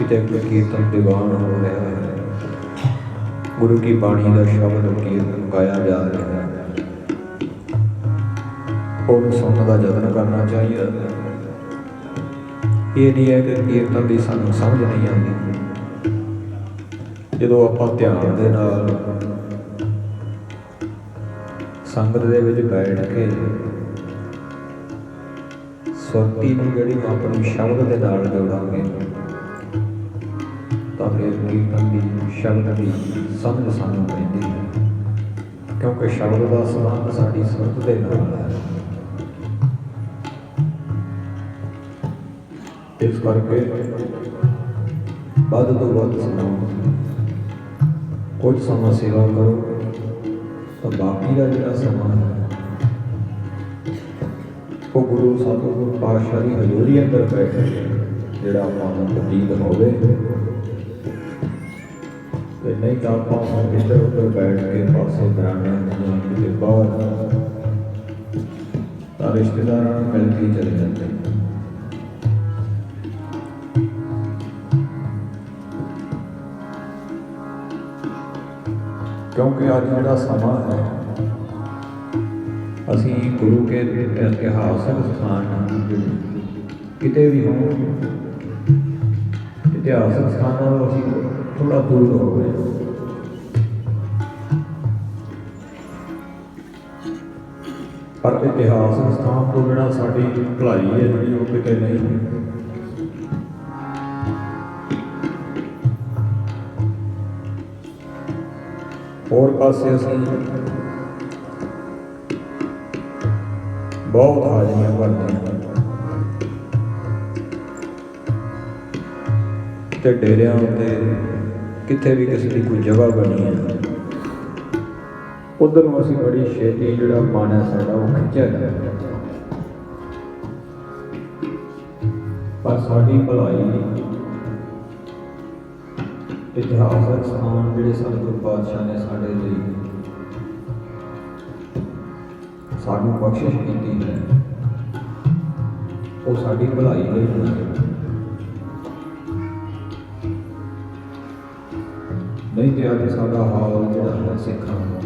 ਕਿਤੇ ਕੀਰਤਨ ਦੀਵਾਨ ਹੋ ਰਿਹਾ ਹੈ। ਗੁਰੂ ਕੀ ਬਾਣੀ ਦਾ ਸ਼ਬਦ ਕੀਰਤਨ ਗਾਇਆ ਜਾ ਰਿਹਾ ਹੈ। ਉਹਨੂੰ ਸੁਣਨ ਦਾ ਯਤਨ ਕਰਨਾ ਚਾਹੀਦਾ ਇਹ ਨਹੀਂ ਹੈ ਕਿ ਕੀਰਤਨ ਦੀ ਸਾਨੂੰ ਸਮਝ ਨਹੀਂ ਆਉਂਦੀ। ਜਦੋਂ ਆਪਾਂ ਧਿਆਨ ਦੇ ਨਾਲ ਸੰਗਤ ਦੇ ਵਿੱਚ ਬੈਠ ਕੇ ਸੁਰਤੀ ਨੂੰ ਜਿਹੜੀ ਨੂੰ ਆਪਣੀ ਸ਼ਬਦ ਦੇ ਨਾਲ ਜੋੜਾਂਗੇ ਤਾਂ ਫਿਰ ਕੀਰਤਨ ਦੀ ਸ਼ਬਦ ਦੀ ਸਮਝ ਸਾਨੂੰ ਪੈਂਦੀ ਹੈ। ਕਿਉਂਕਿ ਸ਼ਬਦ ਦਾ ਸੰਬੰਧ ਸਾਡੀ ਸੁਰਤ ਦੇ ਨਾਲ ਹੈ। ਇਸ ਕਰਕੇ ਵੱਧ ਤੋਂ ਵੱਧ ਸੁਣਾਓ। ਕੁਝ ਸਮਾਂ ਸੇਵਾ ਕਰੋ, ਤਾਂ ਬਾਕੀ ਦਾ ਜਿਹੜਾ ਸਮਾਂ ਹੈ, ਉਹ ਗੁਰੂ ਸਤਿਗੁਰੂ ਪਾਤਸ਼ਾਹ ਦੀ ਹਜ਼ੂਰੀ ਅੰਦਰ ਬੈਠ ਕੇ ਜਿਹੜਾ ਆਪਾਂ ਨੂੰ ਬਤੀਤ ਹੋਵੇ। ਤੇ ਨਹੀਂ ਤਾਂ ਆਪਾਂ ਹੁਣ ਇੱਧਰ ਉੱਧਰ ਬੈਠ ਕੇ ਪਾਸੇ ਦਰਾਂਗੇ ਜਾਂ ਕਿਤੇ ਬਾਹਰ ਤਾਂ ਰਿਸ਼ਤੇਦਾਰਾਂ ਨੂੰ ਮਿਲ ਕੇ ਚਲੇ ਜਾਂਦੇ ਕਿਉਂਕਿ ਅੱਜ ਜਿਹੜਾ ਸਮਾਂ ਹੈ, ਅਸੀਂ ਗੁਰੂ ਕੇ ਇਤਿਹਾਸਕ ਸਥਾਨ ਕਿਤੇ ਵੀ ਹੋਣ, ਇਤਿਹਾਸਕ ਸਥਾਨਾਂ ਨੂੰ ਅਸੀਂ ਥੋੜਾ ਦੂਰ ਹੋ ਪਰ ਇਤਿਹਾਸ ਸਥਾਨ ਤੋਂ ਬਿਨਾਂ ਸਾਡੀ ਭਲਾਈ ਹੈ ਜਿਹੜੀ ਉਹ ਕਿਤੇ ਨਹੀਂ ਹੋਰ ਪਾਸੇ ਅਸੀਂ ਬਹੁਤ ਹਾਜ਼ਰੀਆਂ ਭਰਦੇ ਹਾਂ। ਤੇ ਡੇਰਿਆਂ ਉੱਤੇ ਕਿਤੇ ਵੀ ਕਿਸੇ ਦੀ ਕੋਈ ਜਗ੍ਹਾ ਬਣੀ ਹੈ। ਉਧਰ ਨੂੰ ਅਸੀਂ ਬੜੀ ਛੇਤੀ ਜਿਹੜਾ ਮਨ ਹੈ ਸਾਡਾ ਉਹ ਖਿੱਚਿਆ ਜਾਂਦਾ ਪਰ ਸਾਡੀ ਭਲਾਈ ਇਤਿਹਾਸਕ ਸਥਾਨ ਜਿਹੜੇ ਸਤਿਗੁਰ ਪਾਤਸ਼ਾਹ ਨੇ ਸਾਡੇ ਲਈ ਸਾਨੂੰ ਬਖਸ਼ਿਸ਼ ਕੀਤੀ ਹੈ, ਉਹ ਸਾਡੀ ਭਲਾਈ ਲਈ ਹੈ। ਨਹੀਂ ਕਿਹਾ ਕਿ ਸਾਡਾ ਹਾਲ ਜਿਹੜਾ ਹੈ ਸਿੱਖਾਂ ਦਾ।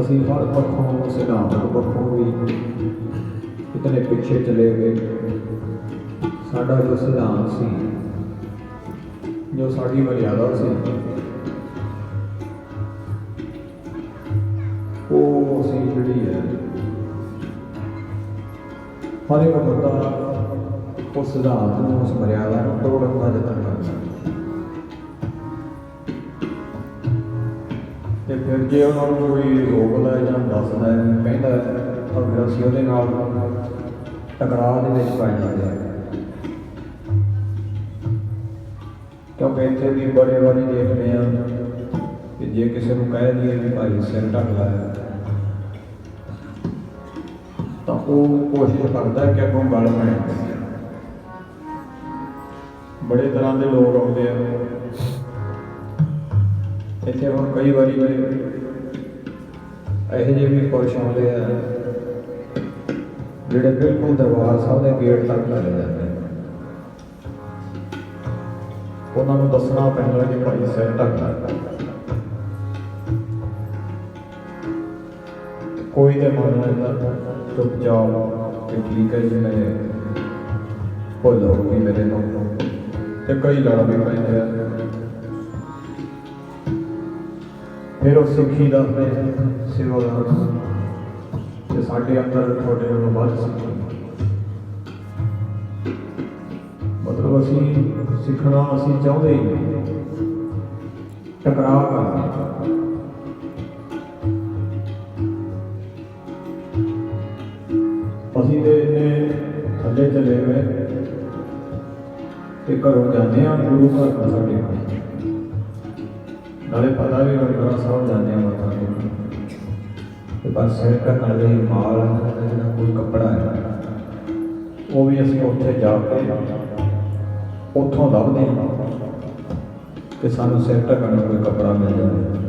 ਅਸੀਂ ਹਰ ਪੱਖੋਂ ਸਿਧਾਂਤਕ ਪੱਖੋਂ ਵੀ ਇਤਨੇ ਪਿੱਛੇ ਚਲੇ ਗਏ। ਸਾਡਾ ਜੋ ਸਿਧਾਂਤ ਸੀ, ਜੋ ਸਾਡੀ ਮਰਿਆਦਾ ਸੀ, ਉਹ ਅਸੀਂ ਜਿਹੜੀ ਹੈ, ਹਰ ਇੱਕ ਬੰਦਾ ਉਸ ਸਿਧਾਂਤ ਨੂੰ ਉਸ ਮਰਿਆਦਾ ਨੂੰ ਤੋੜਨ ਦਾ ਯਤਨ ਕਰਦਾ ਤੇ ਫਿਰ ਜੇ ਉਹਨਾਂ ਨੂੰ ਕੋਈ ਰੋਕਦਾ ਜਾਂ ਦੱਸਦਾ ਹੈ ਕਹਿੰਦਾ ਤਾਂ ਫਿਰ ਅਸੀਂ ਉਹਦੇ ਨਾਲ ਟਕਰਾਅ ਦੇ ਵਿੱਚ ਪੈ ਜਾਂਦੇ ਹਾਂ ਕਿਉਂਕਿ ਇੱਥੇ ਵੀ ਬੜੇ ਵਾਰੀ ਦੇਖਦੇ ਆ ਕਿ ਜੇ ਕਿਸੇ ਨੂੰ ਕਹਿ ਦਈਏ ਵੀ ਭਾਈ ਸਿਰ ਢੱਕ ਲੈ ਤਾਂ ਉਹ ਕੋਸ਼ਿਸ਼ ਕਰਦਾ ਕਿ ਅੱਗੋਂ ਗੱਲ ਬਣੇ ਬੜੇ ਤਰ੍ਹਾਂ ਦੇ ਲੋਕ ਆਉਂਦੇ ਆ। ਇੱਥੇ ਹੁਣ ਕਈ ਵਾਰੀ ਇਹੋ ਜਿਹੇ ਵੀ ਪੁਰਸ਼ ਆਉਂਦੇ ਆ, ਜਿਹੜੇ ਬਿਲਕੁਲ ਦਰਬਾਰ ਸਾਹਿਬ ਦੇ ਗੇਟ ਤੱਕ ਚਲੇ ਜਾਂਦੇ ਉਹਨਾਂ ਨੂੰ ਦੱਸਣਾ ਪੈਂਦਾ ਕਿ ਭਾਈ ਸਿਰ ਢੱਕਣਾ ਕੋਈ ਤੇ ਮੰਨ ਲੈਂਦਾ ਚੁੱਪਚਾਪ ਕਿ ਠੀਕ ਹੈ ਜੀ, ਮੈਂ ਭੁੱਲ ਹੋ ਗਈ ਮੇਰੇ ਤੋਂ। ਤੇ ਕਈ ਲੜ ਵੀ ਪੈਂਦੇ ਆ। ਫਿਰ ਉਹ ਸਿੱਖੀ ਦਾ ਆਪਣੇ ਸੇਵਾਦਾਰ ਤੇ ਸਾਡੇ ਅੰਦਰ ਤੁਹਾਡੇ ਨਾਲ ਵੱਧ ਸਿੱਖੀ। ਮਤਲਬ ਅਸੀਂ ਸਿੱਖਣਾ ਅਸੀਂ ਚਾਹੁੰਦੇ ਹੀ ਨਹੀਂ। ਟਕਰਾਅ ਕਰਦੇ ਅਸੀਂ ਤੇ ਇੰਨੇ ਥੱਲੇ ਚਲੇ ਗਏ ਤੇ ਘਰੋਂ ਜਾਂਦੇ ਆ ਗੁਰੂ ਘਰ ਦਾ ਸਾਡੇ ਨਾਲੇ ਪਤਾ ਵੀ ਗੁਰਦੁਆਰਾ ਸਾਹਿਬ ਜਾਂਦੇ ਆ ਮੱਥਾ ਟੇਕਣ ਤੇ ਬਸ ਸਿਰ ਢੱਕਣ ਲਈ ਮਾਲ ਜਿਹੜਾ ਕੋਈ ਕੱਪੜਾ ਹੈ ਉਹ ਵੀ ਅਸੀਂ ਉੱਥੇ ਜਾ ਕੇ ਉੱਥੋਂ ਲੱਭਦੇ ਹਾਂ। ਕਿ ਸਾਨੂੰ ਸਿਰ ਢੱਕਣ ਨੂੰ ਕੋਈ ਕੱਪੜਾ ਮਿਲ ਜਾਵੇ